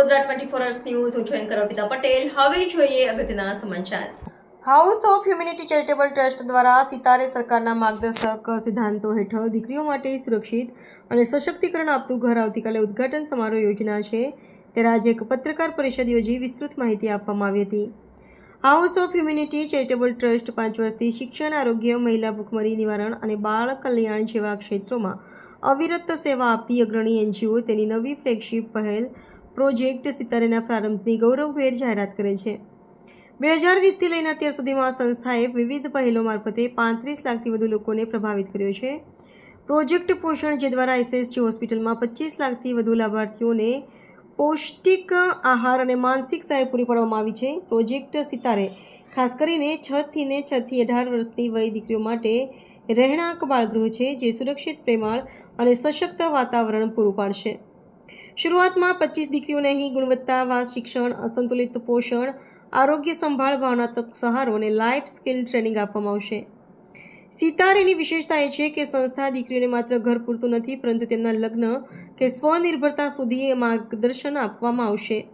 Vadodara twenty four hours news હું છું અર્પિતા પટેલ. હવે જોઈએ અગત્યના સમાચાર. House of humanity charitable trust દ્વારા સિતારે સરકારના માર્ગદર્શક સિદ્ધાંતો હેઠળ દીકરીઓ માટે સુરક્ષિત અને સશક્તિકરણ આપતું ઘર આવતીકાલે ઉદ્ઘાટન સમારોહ યોજના છે. ત્યારે આજે એક પત્રકાર પરિષદ યોજી વિસ્તૃત માહિતી આપવામાં આવી હતી. House of humanity charitable trust પાંચ વર્ષથી શિક્ષણ, આરોગ્ય, મહિલા ભૂખમરી નિવારણ અને બાળ કલ્યાણ જેવા ક્ષેત્રોમાં અવિરત સેવા આપતી અગ્રણી એનજીઓ તેની નવી ફ્લેગશિપ પહેલ પ્રોજેક્ટ સિતારેના પ્રારંભની ગૌરવભેર જાહેરાત કરે છે. બે હજાર વીસથી લઈને અત્યાર સુધીમાં સંસ્થાએ વિવિધ પહેલો મારફતે પાંત્રીસ લાખથી વધુ લોકોને પ્રભાવિત કર્યો છે. પ્રોજેક્ટ પોષણ, જે દ્વારા એસએસજી હોસ્પિટલમાં પચીસ લાખથી વધુ લાભાર્થીઓને પૌષ્ટિક આહાર અને માનસિક સહાય પૂરી પાડવામાં આવી છે. પ્રોજેક્ટ સિતારે ખાસ કરીને છથી ને છથી અઢાર વર્ષની વય દીકરીઓ માટે રહેણાંક બાળગૃહ છે, જે સુરક્ષિત પ્રેમાળ અને સશક્ત વાતાવરણ પૂરું પાડશે. શરૂઆતમાં પચીસ દીકરીઓને અહીં ગુણવત્તાવાર શિક્ષણ, અસંતુલિત પોષણ, આરોગ્ય સંભાળ, ભાવનાત્મક સહારો અને લાઈફ સ્કિલ ટ્રેનિંગ આપવામાં આવશે. સિતારેની વિશેષતા એ છે કે સંસ્થા દીકરીઓને માત્ર ઘર પૂરતું નથી, પરંતુ તેમના લગ્ન કે સ્વનિર્ભરતા સુધી માર્ગદર્શન આપવામાં આવશે.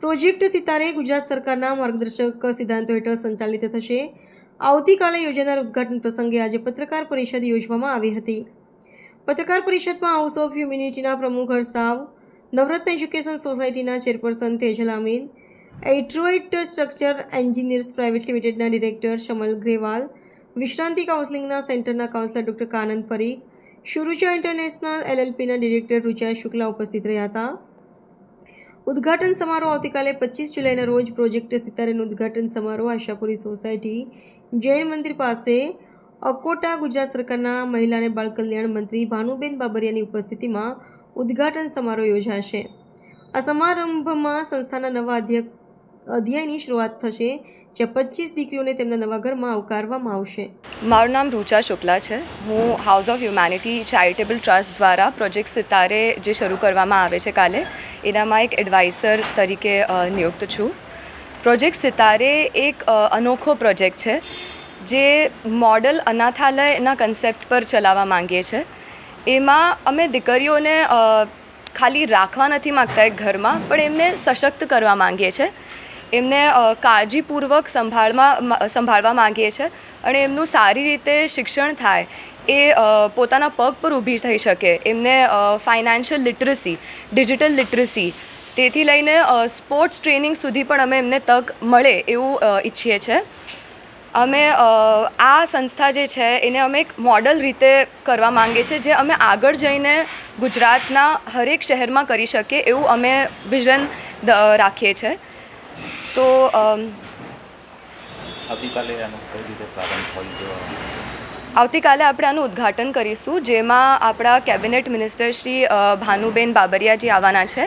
પ્રોજેક્ટ સિતારે ગુજરાત સરકારના માર્ગદર્શક સિદ્ધાંતો હેઠળ સંચાલિત થશે. આવતીકાલે યોજાનાર ઉદ્ઘાટન પ્રસંગે આજે પત્રકાર પરિષદ યોજવામાં આવી હતી. પત્રકાર પરિષદમાં હાઉસ ઓફ હ્યુમિનિટીના પ્રમુખ હર્ષરાવ નવરત્ન એજ્યુકેશન સોસાયટીના chairperson Tejal Amin adroit structure engineers private લિમિટેડના ડિરેક્ટર શમલ ગ્રેવાલ વિશ્રાંતિ કાઉન્સેલિંગના સેન્ટરના કાઉન્સલર ડૉક્ટર કાનંદ પરીખ શુરુચા ઇન્ટરનેશનલ એલએલપીના ડિરેક્ટર રુચા શુક્લા ઉપસ્થિત રહ્યા હતા. ઉદ્ઘાટન સમારોહ આવતીકાલે પચીસ જુલાઈના રોજ પ્રોજેક્ટ સિતારેનું ઉદ્ઘાટન સમારોહ આશાપુરી સોસાયટી, જૈન મંદિર પાસે, અકોટા ગુજરાત સરકારના મહિલા અને બાળ કલ્યાણ મંત્રી ભાનુબેન બાબરિયાની ઉપસ્થિતિમાં ઉદ્ઘાટન સમારોહ યોજાશે. આ સમારંભમાં સંસ્થાના નવા અધ્યાયની શરૂઆત થશે જે પચીસ દીકરીઓને તેમના નવા ઘરમાં આવકારવામાં આવશે. મારું નામ રૂચા શુક્લા છે. હું house of humanity charitable trust દ્વારા પ્રોજેક્ટ સિતારે જે શરૂ કરવામાં આવે છે કાલે, એનામાં એક એડવાઇઝર તરીકે નિયુક્ત છું. પ્રોજેક્ટ સિતારે એક અનોખો પ્રોજેક્ટ છે, જે મોડલ અનાથાલયના કન્સેપ્ટ પર ચલાવવા માંગીએ છીએ એમાં અમે દીકરીઓને ખાલી રાખવા નથી માગતા એક ઘરમાં, પણ એમને સશક્ત કરવા માંગીએ છીએ એમને કાળજીપૂર્વક સંભાળવા સંભાળવા માંગીએ છીએ અને એમનું સારી રીતે શિક્ષણ થાય એ પોતાના પગ પર ઊભી થઈ શકે. એમને ફાઇનાન્શિયલ લિટરસી ડિજિટલ લિટરસી તેથી લઈને સ્પોર્ટ્સ ટ્રેનિંગ સુધી પણ અમે એમને તક મળે એવું ઈચ્છીએ છીએ અમે આ સંસ્થા જે છે એને અમે એક મોડલ રીતે કરવા માંગીએ છીએ જે અમે આગળ જઈને ગુજરાતના હરેક શહેરમાં કરી શકીએ એવું અમે વિઝન રાખીએ છીએ તો આવતીકાલે આનો કઈ રીતે પ્રારંભ હોય આવતીકાલે આપણે આનું ઉદ્ઘાટન કરીશું જેમાં આપણા કેબિનેટ મિનિસ્ટર શ્રી ભાનુબેન બાબરિયાજી આવવાના છે.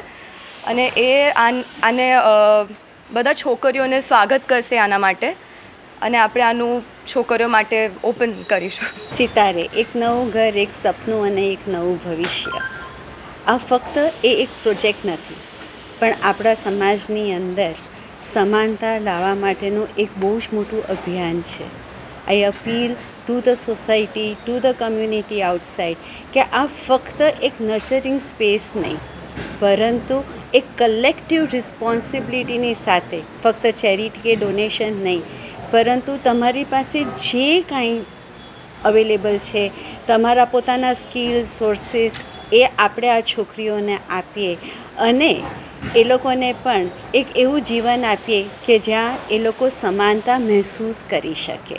અને એ આન- આને બધા છોકરીઓને સ્વાગત કરશે આના માટે. અને આપણે આનું છોકરીઓ માટે ઓપન કરીશું. સિતારે, એક નવું ઘર, એક સપનું અને એક નવું ભવિષ્ય. આ ફક્ત એ એક પ્રોજેક્ટ નથી, પણ આપણા સમાજની અંદર સમાનતા લાવવા માટેનું એક બહુ જ મોટું અભિયાન છે. I appeal to the society to the community outside કે આ ફક્ત એક નર્ચરિંગ સ્પેસ નહીં, પરંતુ એક કલેક્ટિવ રિસ્પોન્સિબિલિટીની સાથે ફક્ત ચેરિટી કે ડોનેશન નહીં પરંતુ તમારી પાસે જે કાંઈ અવેલેબલ છે, તમારા પોતાના સ્કિલ સોર્સિસ એ આપણે આ છોકરીઓને આપીએ. અને એ લોકોને પણ એક એવું જીવન આપીએ કે જ્યાં એ લોકો સમાનતા મહેસૂસ કરી શકે.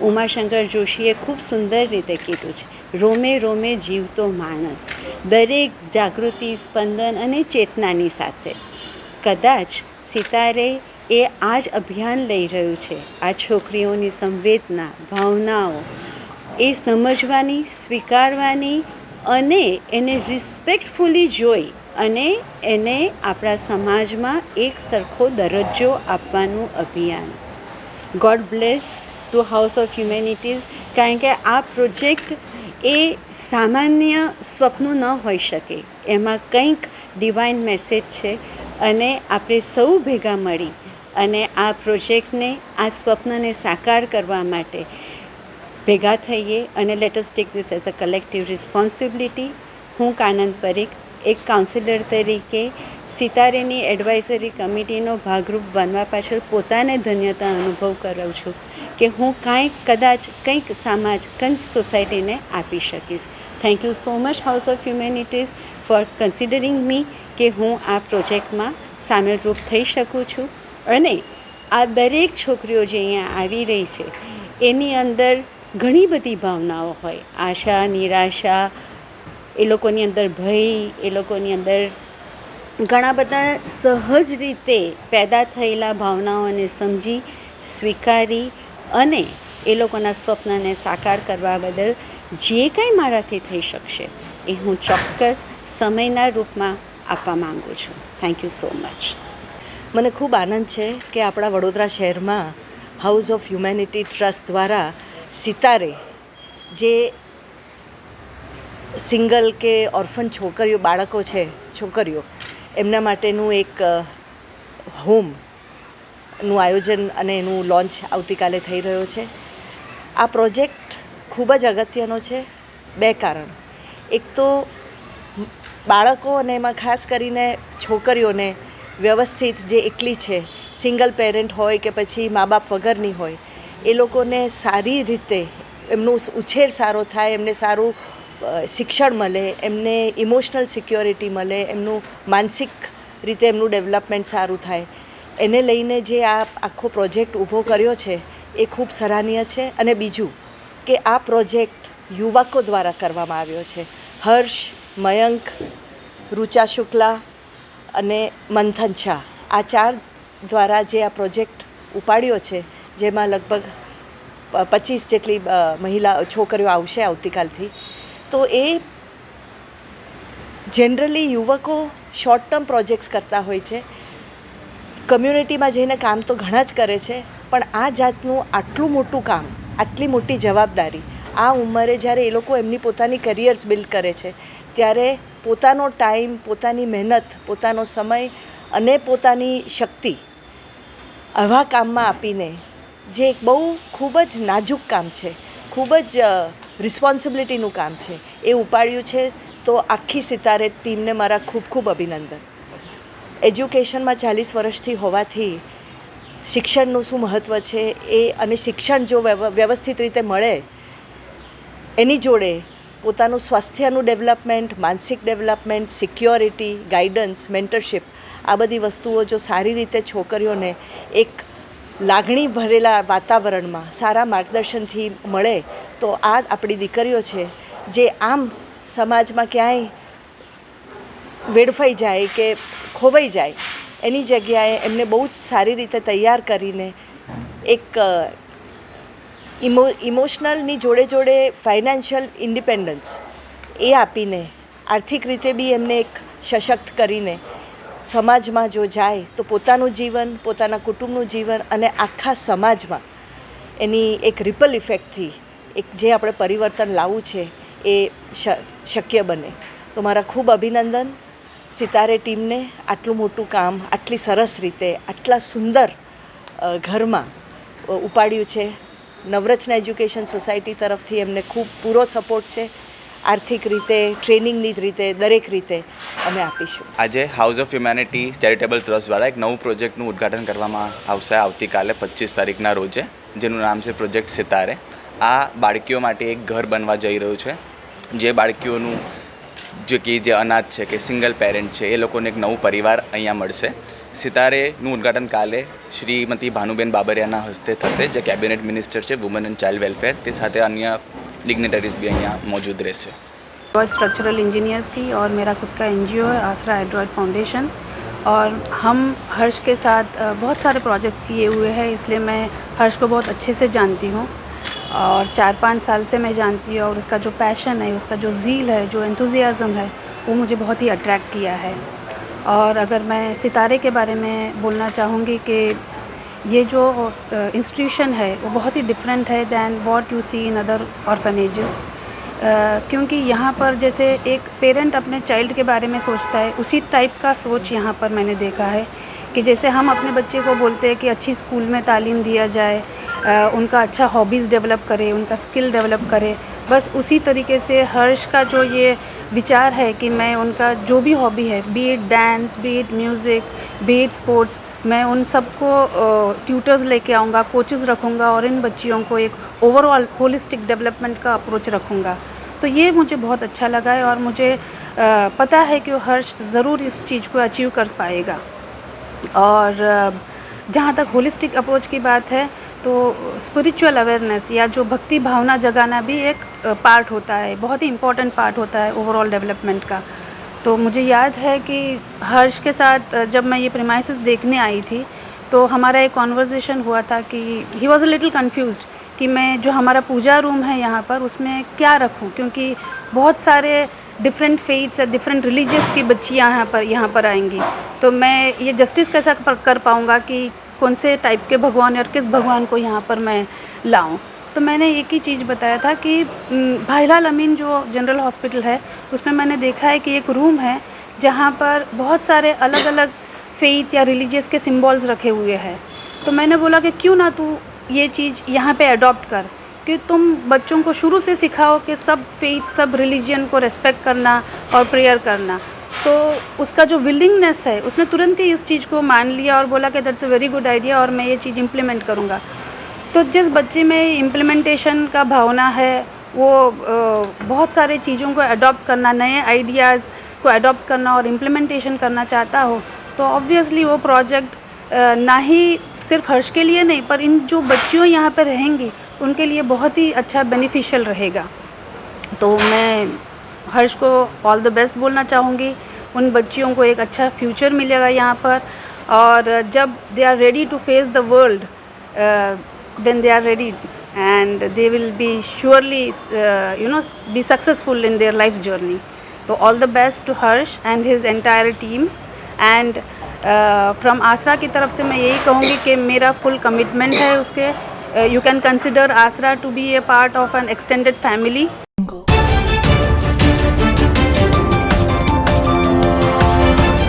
ઉમાશંકર જોશીએ ખૂબ સુંદર રીતે કીધું છે, રોમે રોમે જીવતો માણસ, દરેક જાગૃતિ, સ્પંદન અને ચેતનાની સાથે. કદાચ સિતારે એ આ જ અભિયાન લઈ રહ્યું છે. આ છોકરીઓની સંવેદના, ભાવનાઓ, એ સમજવાની, સ્વીકારવાની અને એને રિસ્પેક્ટફુલી જોઈ અને એને આપણા સમાજમાં એક સરખો દરજ્જો આપવાનું અભિયાન. God bless to house of humanities કારણ કે આ પ્રોજેક્ટ એ સામાન્ય સ્વપ્નો ન હોઈ શકે. એમાં કંઈક ડિવાઇન મેસેજ છે અને આપણે સૌ ભેગા મળી અને આ પ્રોજેક્ટને, આ સ્વપ્નને સાકાર કરવા માટે ભેગા થઈએ અને let's take this as a collective responsibility હું કાનંદ પરીખ, એક કાઉન્સિલર તરીકે સિતારેની એડવાઇઝરી કમિટીનો ભાગરૂપ બનવા પાછળ પોતાને ધન્યતા અનુભવ કરું છું કે હું કાંઈક કદાચ કંઈક સમાજ, કંઈક સોસાયટીને આપી શકીશ. Thank you so much house of humanities for considering me કે હું આ પ્રોજેક્ટમાં સામેલરૂપ થઈ શકું છું. અને આ દરેક છોકરીઓ જે અહીંયા આવી રહી છે, એની અંદર ઘણી બધી ભાવનાઓ હોય. આશા, નિરાશા, એ લોકોની અંદર ભય, એ લોકોની અંદર ઘણા બધા સહજ રીતે પેદા થયેલા ભાવનાઓને સમજી, સ્વીકારી અને એ લોકોના સ્વપ્નને સાકાર કરવા બદલ જે કાંઈ મારાથી થઈ શકશે, એ હું ચોક્કસ સમયના રૂપમાં આપવા માગું છું. થેન્ક યુ સો મચ મને ખૂબ આનંદ છે કે આપણા વડોદરા શહેરમાં હાઉસ ઓફ હ્યુમેનિટી ટ્રસ્ટ દ્વારા સિતારે જે સિંગલ કે ઓર્ફન છોકરીઓ, બાળકો છે, છોકરીઓ, એમના માટેનું એક હોમનું આયોજન અને એનું લોન્ચ આવતીકાલે થઈ રહ્યો છે. આ પ્રોજેક્ટ ખૂબ જ અગત્યનો છે, બે કારણ. એક તો બાળકો અને એમાં ખાસ કરીને છોકરીઓને વ્યવસ્થિત જે એકલી છે સિંગલ પેરેન્ટ હોય કે પછી મા બાપ વગરની હોય, એ લોકોને સારી રીતે એમનું ઉછેર સારો થાય, એમને સારું શિક્ષણ મળે, એમને ઇમોશનલ સિક્યોરિટી મળે, એમનું માનસિક રીતે એમનું ડેવલપમેન્ટ સારું થાય. એને લઈને જે આ આખો પ્રોજેક્ટ ઊભો કર્યો છે, એ ખૂબ સરાહનીય છે. અને બીજું કે આ પ્રોજેક્ટ યુવકો દ્વારા કરવામાં આવ્યો છે. હર્ષ, મયંક, રુચા શુક્લા અને મંથન શાહ. આ ચાર દ્વારા જે આ પ્રોજેક્ટ ઉપાડ્યો છે, જેમાં લગભગ પચીસ જેટલી મહિલા, છોકરીઓ આવશે આવતીકાલથી, તો એ જનરલી યુવકો શોર્ટ ટર્મ પ્રોજેક્ટ્સ કરતા હોય છે. કમ્યુનિટીમાં જઈને કામ તો ઘણા જ કરે છે, પણ આ જાતનું આટલું મોટું કામ, આટલી મોટી જવાબદારી, આ ઉંમરે જ્યારે એ લોકો એમની પોતાની કરિયર્સ બિલ્ડ કરે છે, ત્યારે પોતાનો ટાઈમ, પોતાની મહેનત, પોતાનો સમય અને પોતાની શક્તિ આવા કામમાં આપીને, જે એક બહુ ખૂબ જ નાજુક કામ છે, ખૂબ જ રિસ્પોન્સિબિલિટીનું કામ છે, એ ઉપાડ્યું છે, તો આખી સિતારે ટીમને મારા ખૂબ ખૂબ અભિનંદન. એજ્યુકેશનમાં ચાલીસ વર્ષથી હોવાથી શિક્ષણનું શું મહત્ત્વ છે એ અને શિક્ષણ જો વ્યવ- વ્યવસ્થિત રીતે મળે, એની જોડે પોતાનું સ્વાસ્થ્યનું ડેવલપમેન્ટ, માનસિક ડેવલપમેન્ટ, સિક્યોરિટી, ગાઈડન્સ, મેન્ટરશિપ, આ બધી વસ્તુઓ જો સારી રીતે છોકરીઓને એક લાગણી ભરેલા વાતાવરણમાં સારા માર્ગદર્શનથી મળે, તો આ આપણી દીકરીઓ છે, જે આમ સમાજમાં ક્યાંય વેડફાઈ જાય કે ખોવાઈ જાય, એની જગ્યાએ એમને બહુ જ સારી રીતે તૈયાર કરીને એક ઇમો ઇમોશનલની જોડે જોડે ફાઇનાન્શિયલ ઇન્ડિપેન્ડન્સ એ આપીને, આર્થિક રીતે બી એમને એક સશક્ત કરીને સમાજમાં જો જાય તો પોતાનું જીવન, પોતાના કુટુંબનું જીવન અને આખા સમાજમાં એની એક રિપલ ઇફેક્ટથી એક જે આપણે પરિવર્તન લાવવું છે એ શક્ય બને. તો મારા ખૂબ અભિનંદન સિતારે ટીમને આટલું મોટું કામ, આટલી સરસ રીતે, આટલા સુંદર ઘરમાં ઉપાડ્યું છે. નવરત્ન એજ્યુકેશન સોસાયટી તરફથી એમને ખૂબ પૂરો સપોર્ટ છે. આર્થિક રીતે, ટ્રેનિંગની રીતે, દરેક રીતે અમે આપીશું. આજે house of humanity charitable trust દ્વારા એક નવું પ્રોજેક્ટનું ઉદ્ઘાટન કરવામાં આવશે આવતીકાલે પચીસ તારીખના રોજે, જેનું નામ છે પ્રોજેક્ટ સિતારે આ બાળકીઓ માટે એક ઘર બનવા જઈ રહ્યું છે. જે બાળકીઓનું જે કે જે અનાથ છે કે સિંગલ પેરેન્ટ છે, એ લોકોને એક નવું પરિવાર અહીંયા મળશે. સિતારેનું ઉદ્ઘાટન કાલે શ્રીમતી ભાનુબેન બાબરિયાના હસ્તે થશે જે કેબિનેટ મિનિસ્ટર છે વુમન એન્ડ ચાઇલ્ડ વેલફેર તે સાથે અન્ય ડિગ્નેટરીઝ બી અહીંયા મોજૂદ રહેશે एंड्रॉयड स्ट्रक्चरल इंजीनियर्स की और मेरा खुद का एन है आसरा एंड्रॉयड फाउंडेशन और हम हर्ष के साथ अ, बहुत सारे प्रोजेक्ट्स किए हुए हैं इसलिए मैं हर्ष को बहुत अच्छे से जानती हूँ और चार पाँच साल से मैं जानती हूँ और उसका जो पैशन है उसका जो झील है जो एंथुजियाज़म है वो मुझे बहुत ही अट्रैक्ट किया है और अगर मैं सितारे के बारे में बोलना चाहूँगी कि ये जो इंस्टीट्यूशन है वो बहुत ही डिफरेंट है than what you see in other orphanages क्योंकि यहाँ पर जैसे एक पेरेंट अपने चाइल्ड के बारे में सोचता है उसी टाइप का सोच यहाँ पर मैंने देखा है कि जैसे हम अपने बच्चे को बोलते हैं कि अच्छी स्कूल में तालीम दिया जाए अ, उनका अच्छा हॉबीज़ डेवलप करे उनका स्किल डेवलप करे बस उसी तरीके से हर्ष का जो ये विचार है कि मैं उनका जो भी हॉबी है be dance be music be sports मैं उन सबको ट्यूटर्स लेके आऊँगा कोचेज़ रखूँगा और इन बच्चियों को एक ओवरऑल होलिस्टिक डेवलपमेंट का अप्रोच रखूँगा। तो ये मुझे बहुत अच्छा लगा है और मुझे पता है कि हर्ष ज़रूर इस चीज़ को अचीव कर पाएगा। और जहाँ तक होलिस्टिक अप्रोच की बात है तो स्पिरिचुअल अवेयरनेस या जो भक्ति भावना जगाना भी एक पार्ट होता है, बहुत ही इम्पोर्टेंट पार्ट होता है ओवरऑल डेवलपमेंट का। तो मुझे याद है कि हर्ष के साथ जब मैं ये प्रेमाइसिस देखने आई थी तो हमारा एक कॉन्वर्जेसन हुआ था कि he was a little confused कि मैं जो हमारा पूजा रूम है यहाँ पर, उसमें क्या रखूँ? क्योंकि बहुत सारे डिफरेंट फेथ्स या डिफरेंट रिलीजियस की बच्चियाँ यहाँ पर यहाँ पर आएँगी। तो मैं ये जस्टिस कैसा कर पाऊँगा कि कौन से टाइप के भगवान और किस भगवान को यहाँ पर मैं लाऊं? तो मैंने एक ही चीज़ बताया था कि भाईलाल अमीन जो जनरल हॉस्पिटल है, उसमें मैंने देखा है कि एक रूम है जहाँ पर बहुत सारे अलग अलग फेथ या रिलीजियस के सिम्बॉल्स रखे हुए हैं। तो मैंने बोला कि क्यों ना तू ये चीज़ यहाँ पे अडॉप्ट कर, कि तुम बच्चों को शुरू से सिखाओ कि सब फेथ सब रिलीजन को रेस्पेक्ट करना और प्रेयर करना। तो उसका जो विलिंगनेस है, उसने तुरंत ही इस चीज़ को मान लिया और बोला कि that's a very good idea और मैं ये चीज़ इम्प्लीमेंट करूँगा। तो जिस बच्चे में इम्प्लीमेंटेशन का भावना है, वो बहुत सारे चीज़ों को अडॉप्ट करना, नए आइडियाज़ को अडॉप्ट करना और इम्प्लीमेंटेशन करना चाहता हो तो ऑब्वियसली वो प्रोजेक्ट ना ही सिर्फ़ हर्ष के लिए नहीं, पर इन जो बच्चियों यहाँ पर रहेंगी, उनके लिए बहुत ही अच्छा बेनिफिशियल रहेगा। तो मैं हर्ष को ऑल द बेस्ट बोलना चाहूँगी। उन बच्चियों को एक अच्छा फ्यूचर मिलेगा यहाँ पर। और जब they are ready to face the world then they are ready and they will be surely you know be successful in their life journey तो all the best to Harsh and his entire team and from Aasra की तरफ़ से मैं यही कहूँगी कि मेरा full commitment है उसके। You can consider Aasra to be a part of an extended family